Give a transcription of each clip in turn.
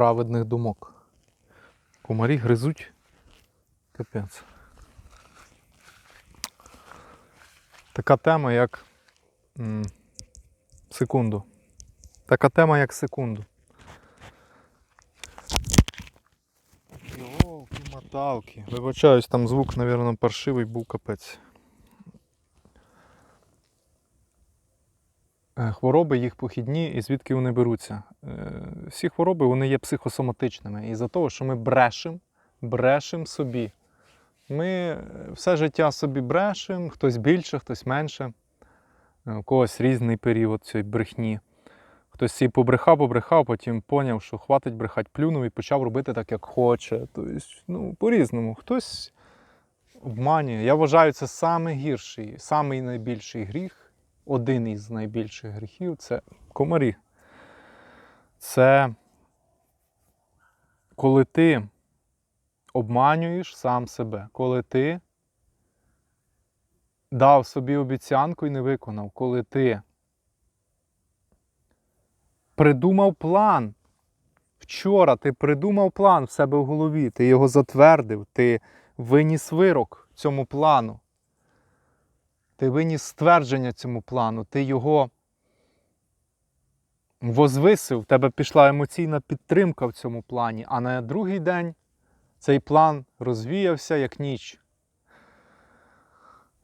праведних думок. Комарі гризуть. Капець. Така тема, як секунду. Така тема, як секунду. Йолки, моталки. Вибачаюсь, там звук, мабуть, паршивий був капець. Хвороби їх похідні і звідки вони беруться. Е, Всі хвороби вони є психосоматичними. І за того, що ми брешемо, брешемо собі. Ми е, все життя собі брешемо, хтось більше, хтось менше. Е, У когось різний період цієї брехні. Хтось всі побрехав, побрехав, потім поняв, що хватить брехати, плюнув і почав робити так, як хоче. Тобто, ну, по-різному. Хтось обманює. Я вважаю, це самий гірший, самий найбільший гріх, один із найбільших гріхів це комарі. Це коли ти обманюєш сам себе, коли ти дав собі обіцянку і не виконав, коли ти придумав план. Вчора ти придумав план в себе в голові, ти його затвердив, ти виніс вирок цьому плану. Ти виніс ствердження цьому плану, ти його возвисив, в тебе пішла емоційна підтримка в цьому плані, а на другий день цей план розвіявся як ніч.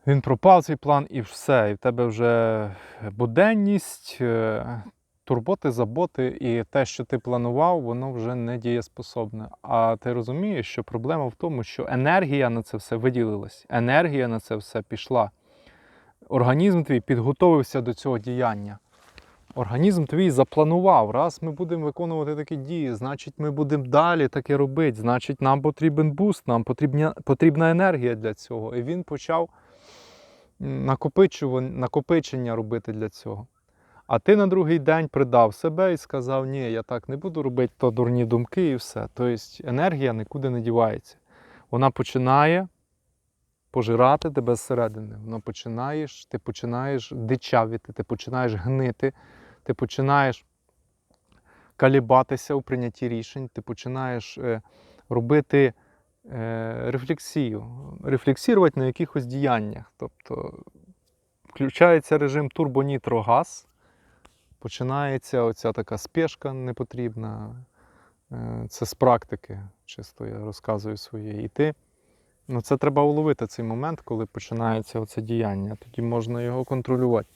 Він пропав цей план і все. І в тебе вже буденність, е, турботи, заботи, і те, що ти планував, воно вже не дієспособне. А ти розумієш, що проблема в тому, що енергія на це все виділилась, енергія на це все пішла. Організм твій підготовився до цього діяння. Організм твій запланував, раз ми будемо виконувати такі дії, значить ми будемо далі таке робити, значить нам потрібен буст, нам потрібна, потрібна енергія для цього. І він почав накопичення робити для цього. А ти на другий день придав себе і сказав, ні, я так не буду робити, то дурні думки і все. Тобто енергія нікуди не дівається. Вона починає пожирати тебе зсередини. Вона починаєш, ти починаєш дичавіти, ти починаєш гнити, ти починаєш калібатися у прийнятті рішень, ти починаєш е, робити е, рефлексію, рефлексувати на якихось діяннях. Тобто включається режим турбонітрогаз, починається оця така спешка непотрібна. Е, Це з практики, чисто я розказую своє. І ти Ну, це треба уловити цей момент, коли починається оце діяння. Тоді можна його контролювати.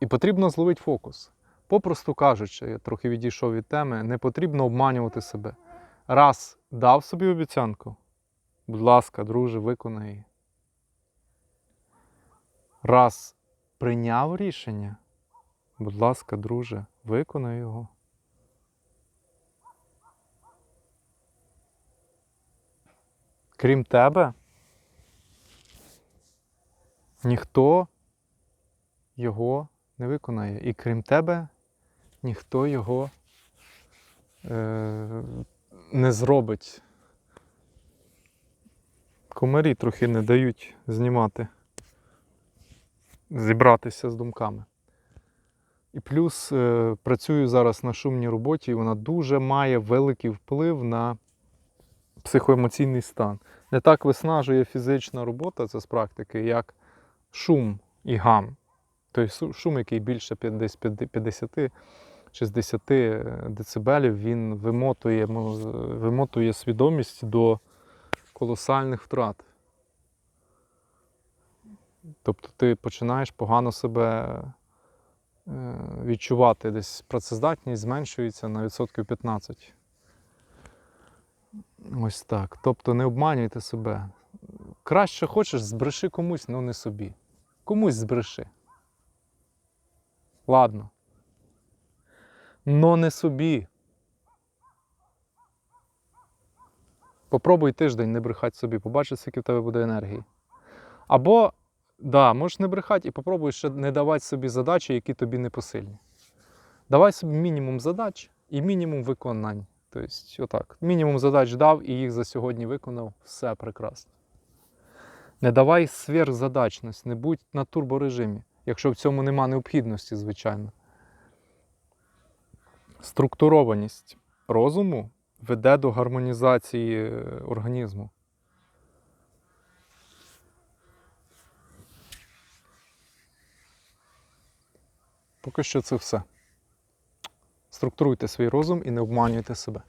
І потрібно зловити фокус. Попросту кажучи, я трохи відійшов від теми, не потрібно обманювати себе. Раз дав собі обіцянку, будь ласка, друже, виконай її. Раз прийняв рішення, будь ласка, друже, виконай його. Крім тебе, ніхто його не виконає. І крім тебе, ніхто його е, не зробить. Комарі трохи не дають знімати, зібратися з думками. І плюс е, працюю зараз на шумній роботі, і вона дуже має великий вплив на психоемоційний стан. Не так виснажує фізична робота, це з практики, як шум і гам. Тобто шум, який більше 50-60 децибелів, він вимотує, вимотує свідомість до колосальних втрат. Тобто ти починаєш погано себе е, відчувати, десь працездатність зменшується на відсотків 15. Ось так. Тобто не обманюйте себе. Краще хочеш, збреши комусь, але не собі. Комусь збреши. Ладно. Но не собі. Попробуй тиждень не брехати собі, побачиш, скільки в тебе буде енергії. Або, да, можеш не брехати і попробуй ще не давати собі задачі, які тобі не посильні. Давай собі мінімум задач і мінімум виконань. Тобто, отак. Мінімум задач дав і їх за сьогодні виконав, все прекрасно. Не давай сверхзадачність, не будь на турборежимі, якщо в цьому нема необхідності, звичайно. Структурованість. розуму веде до гармонізації е, організму. Поки що це все. Структуруйте свій розум і не обманюйте себе.